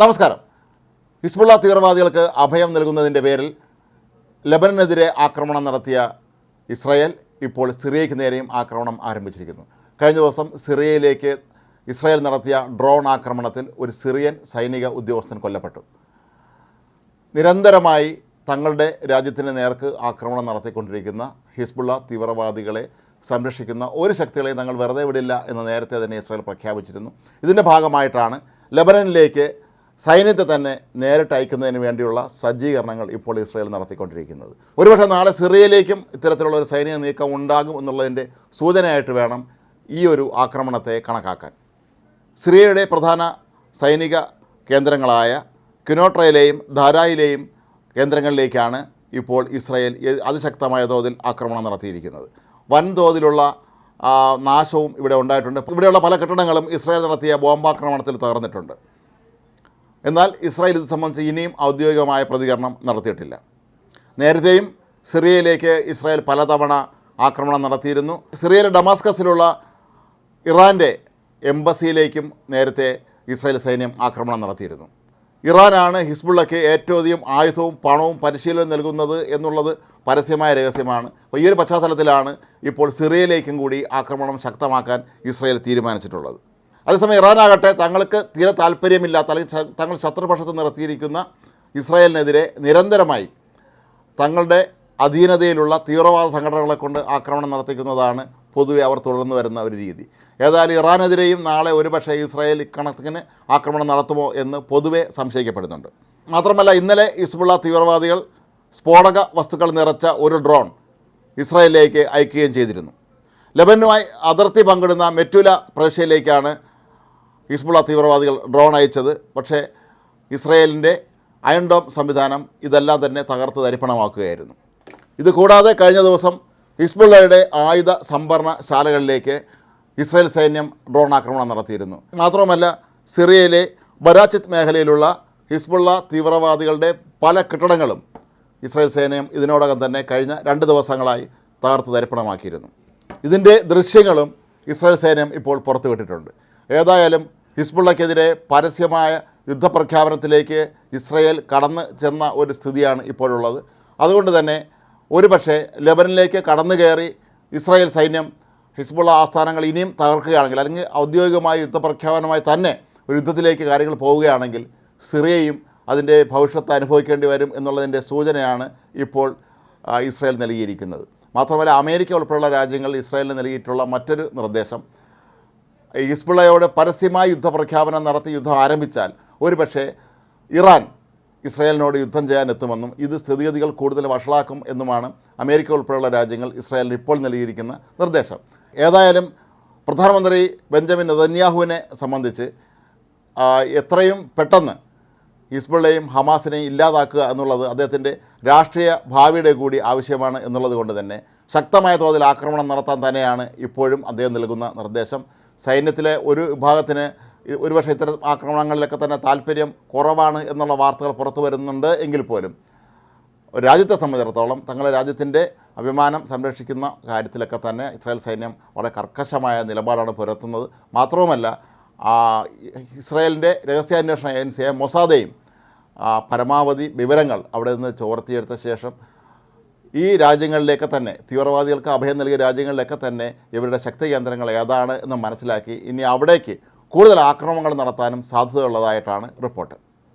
നമസ്കാരം. ഹിസ്ബുള്ള തീവ്രവാദികൾക്ക് അഭയം നൽകുന്നതിന്റെ പേരിൽ ലബനനെതിരെ ആക്രമണം നടത്തിയ ഇസ്രായേൽ ഇപ്പോൾ സിറിയയ്ക്ക് നേരെയും ആക്രമണം ആരംഭിച്ചിരിക്കുന്നു. കഴിഞ്ഞ ദിവസം സിറിയയിലേക്ക് ഇസ്രായേൽ നടത്തിയ ഡ്രോൺ ആക്രമണത്തിൽ ഒരു സിറിയൻ സൈനിക ഉദ്യോഗസ്ഥൻ കൊല്ലപ്പെട്ടു. നിരന്തരമായി തങ്ങളുടെ രാജ്യത്തിന് നേർക്ക് ആക്രമണം നടത്തിക്കൊണ്ടിരിക്കുന്ന ഹിസ്ബുള്ള തീവ്രവാദികളെ സംരക്ഷിക്കുന്ന ഒരു ശക്തികളെയും തങ്ങൾ വെറുതെ വിടില്ല എന്ന് നേരത്തെ തന്നെ ഇസ്രായേൽ പ്രഖ്യാപിച്ചിരുന്നു. ഇതിന്റെ ഭാഗമായിട്ടാണ് ലബനനിലേക്ക് സൈന്യത്തെ തന്നെ നേരിട്ട് അയക്കുന്നതിന് വേണ്ടിയുള്ള സജ്ജീകരണങ്ങൾ ഇപ്പോൾ ഇസ്രയേൽ നടത്തിക്കൊണ്ടിരിക്കുന്നത്. ഒരുപക്ഷെ നാളെ സിറിയയിലേക്കും ഇത്തരത്തിലുള്ള ഒരു സൈനിക നീക്കം ഉണ്ടാകും എന്നുള്ളതിന്റെ സൂചനയായിട്ട് വേണം ഈ ഒരു ആക്രമണത്തെ കണക്കാക്കാൻ. സിറിയയുടെ പ്രധാന സൈനിക കേന്ദ്രങ്ങളായ കിനോട്രയിലെയും ധാരായിലെയും കേന്ദ്രങ്ങളിലേക്കാണ് ഇപ്പോൾ ഇസ്രായേൽ അതിശക്തമായ തോതിൽ ആക്രമണം നടത്തിയിരിക്കുന്നത്. വൻതോതിലുള്ള നാശവും ഇവിടെ ഉണ്ടായിട്ടുണ്ട്. ഇവിടെയുള്ള പല കെട്ടിടങ്ങളും ഇസ്രായേൽ നടത്തിയ ബോംബാക്രമണത്തിൽ തകർന്നിട്ടുണ്ട്. എന്നാൽ ഇസ്രായേൽ ഇത് സംബന്ധിച്ച് ഇനിയും ഔദ്യോഗികമായ പ്രതികരണം നടത്തിയിട്ടില്ല. നേരത്തെയും സിറിയയിലേക്ക് ഇസ്രായേൽ പലതവണ ആക്രമണം നടത്തിയിരുന്നു. സിറിയയിലെ ഡമാസ്കസിലുള്ള ഇറാന്റെ എംബസിയിലേക്കും നേരത്തെ ഇസ്രായേൽ സൈന്യം ആക്രമണം നടത്തിയിരുന്നു. ഇറാനാണ് ഹിസ്ബുള്ളയ്ക്ക് ഏറ്റവും അധികം ആയുധവും പണവും പരിശീലനം നൽകുന്നത് എന്നുള്ളത് പരസ്യമായ രഹസ്യമാണ്. അപ്പോൾ ഈ ഒരു പശ്ചാത്തലത്തിലാണ് ഇപ്പോൾ സിറിയയിലേക്കും കൂടി ആക്രമണം ശക്തമാക്കാൻ ഇസ്രായേൽ തീരുമാനിച്ചിട്ടുള്ളത്. അതേസമയം ഇറാനാകട്ടെ തങ്ങൾക്ക് തീരെ താല്പര്യമില്ലാത്ത അല്ലെങ്കിൽ തങ്ങൾ ശത്രുപക്ഷത്ത് നിർത്തിയിരിക്കുന്ന ഇസ്രായേലിനെതിരെ നിരന്തരമായി തങ്ങളുടെ അധീനതയിലുള്ള തീവ്രവാദ സംഘടനകളെ കൊണ്ട് ആക്രമണം നടത്തിക്കുന്നതാണ് പൊതുവെ അവർ തുടർന്നു വരുന്ന ഒരു രീതി. ഏതായാലും ഇറാനെതിരെയും നാളെ ഒരുപക്ഷേ ഇസ്രായേൽ ഇക്കണക്കിന് ആക്രമണം നടത്തുമോ എന്ന് പൊതുവെ സംശയിക്കപ്പെടുന്നുണ്ട്. മാത്രമല്ല ഇന്നലെ ഇസ്ബുള്ള തീവ്രവാദികൾ സ്ഫോടക വസ്തുക്കൾ നിറച്ച ഒരു ഡ്രോൺ ഇസ്രായേലിലേക്ക് അയക്കുകയും ചെയ്തിരുന്നു. ലബനുമായി അതിർത്തി പങ്കിടുന്ന മെറ്റുല പ്രവിശ്യയിലേക്കാണ് ഹിസ്ബുള്ള തീവ്രവാദികൾ ഡ്രോൺ അയച്ചത്. പക്ഷേ ഇസ്രയേലിന്റെ അയൺ ഡോം സംവിധാനം ഇതെല്ലാം തന്നെ തകർത്ത് തരിപ്പണമാക്കുകയായിരുന്നു. ഇത് കൂടാതെ കഴിഞ്ഞ ദിവസം ഹിസ്ബുള്ളയുടെ ആയുധ സംഭരണ ശാലകളിലേക്ക് ഇസ്രയേൽ സൈന്യം ഡ്രോൺ ആക്രമണം നടത്തിയിരുന്നു. മാത്രവുമല്ല സിറിയയിലെ ബരാചിത് മേഖലയിലുള്ള ഹിസ്ബുള്ള തീവ്രവാദികളുടെ പല കെട്ടിടങ്ങളും ഇസ്രായേൽ സേനയും ഇതിനോടകം തന്നെ കഴിഞ്ഞ രണ്ട് ദിവസങ്ങളായി തകർത്ത് തരിപ്പണമാക്കിയിരുന്നു. ഇതിന്റെ ദൃശ്യങ്ങളും ഇസ്രായേൽ സേനയും ഇപ്പോൾ പുറത്തുവിട്ടിട്ടുണ്ട്. ഏതായാലും ഹിസ്ബുള്ളയ്ക്കെതിരെ പരസ്യമായ യുദ്ധപ്രഖ്യാപനത്തിലേക്ക് ഇസ്രയേൽ കടന്ന് ചെന്ന ഒരു സ്ഥിതിയാണ് ഇപ്പോഴുള്ളത്. അതുകൊണ്ട് തന്നെ ഒരുപക്ഷെ ലെബനിലേക്ക് കടന്നു കയറി ഇസ്രായേൽ സൈന്യം ഹിസ്ബുള്ള ആസ്ഥാനങ്ങൾ ഇനിയും തകർക്കുകയാണെങ്കിൽ അല്ലെങ്കിൽ ഔദ്യോഗികമായ യുദ്ധപ്രഖ്യാപനമായി തന്നെ ഒരു യുദ്ധത്തിലേക്ക് കാര്യങ്ങൾ പോവുകയാണെങ്കിൽ സിറിയയും അതിന്റെ ഭവിഷ്യത്ത് അനുഭവിക്കേണ്ടി വരും എന്നുള്ളതിന്റെ സൂചനയാണ് ഇപ്പോൾ ഇസ്രായേൽ നൽകിയിരിക്കുന്നത്. മാത്രമല്ല അമേരിക്ക ഉൾപ്പെടെയുള്ള രാജ്യങ്ങൾ ഇസ്രായേലിന് നൽകിയിട്ടുള്ള മറ്റൊരു നിർദ്ദേശം ഹിസ്ബുള്ളയോട് പരസ്യമായി യുദ്ധപ്രഖ്യാപനം നടത്തി യുദ്ധം ആരംഭിച്ചാൽ ഒരുപക്ഷെ ഇറാൻ ഇസ്രായേലിനോട് യുദ്ധം ചെയ്യാൻ എത്തുമെന്നും ഇത് സ്ഥിതിഗതികൾ കൂടുതൽ വഷളാക്കും എന്നുമാണ് അമേരിക്ക ഉൾപ്പെടെയുള്ള രാജ്യങ്ങൾ ഇസ്രായേലിന് ഇപ്പോൾ നൽകിയിരിക്കുന്ന നിർദ്ദേശം. ഏതായാലും പ്രധാനമന്ത്രി ബെഞ്ചമിൻ നെതന്യാഹുവിനെ സംബന്ധിച്ച് എത്രയും പെട്ടെന്ന് ഹിസ്ബുള്ളയും ഹമാസിനെയും ഇല്ലാതാക്കുക എന്നുള്ളത് അദ്ദേഹത്തിന്റെ രാഷ്ട്രീയ ഭാവിയുടെ കൂടി ആവശ്യമാണ് എന്നുള്ളത് കൊണ്ട് തന്നെ ശക്തമായ തോതിൽ ആക്രമണം നടത്താൻ തന്നെയാണ് ഇപ്പോഴും അദ്ദേഹം നൽകുന്ന നിർദ്ദേശം. സൈന്യത്തിലെ ഒരു വിഭാഗത്തിന് ഒരുപക്ഷെ ഇത്തരം ആക്രമണങ്ങളിലൊക്കെ തന്നെ താല്പര്യം കുറവാണ് എന്നുള്ള വാർത്തകൾ പുറത്തു വരുന്നുണ്ട് എങ്കിൽ പോലും. രാജ്യത്തെ സംബന്ധിച്ചിടത്തോളം തങ്ങളുടെ രാജ്യത്തിന്റെ അഭിമാനം സംരക്ഷിക്കുന്ന കാര്യത്തിലൊക്കെ തന്നെ ഇസ്രായേൽ സൈന്യം വളരെ കർക്കശമായ നിലപാടാണ് പുലർത്തുന്നത്. മാത്രവുമല്ല ഇസ്രായേലിന്റെ രഹസ്യാന്വേഷണ ഏജൻസിയായ മൊസാദയും പരമാവധി വിവരങ്ങൾ അവിടെ നിന്ന് ചോർത്തിയെടുത്ത ശേഷം ഈ രാജ്യങ്ങളിലേക്ക് തന്നെ തീവ്രവാദികൾക്ക് അഭയം നൽകിയ രാജ്യങ്ങളിലൊക്കെ തന്നെ ഇവരുടെ ശക്തി കേന്ദ്രങ്ങൾ ഏതാണ് എന്ന് മനസ്സിലാക്കി ഇനി അവിടേക്ക് കൂടുതൽ ആക്രമണങ്ങൾ നടത്താനും സാധ്യതയുള്ളതായിട്ടാണ് റിപ്പോർട്ട്.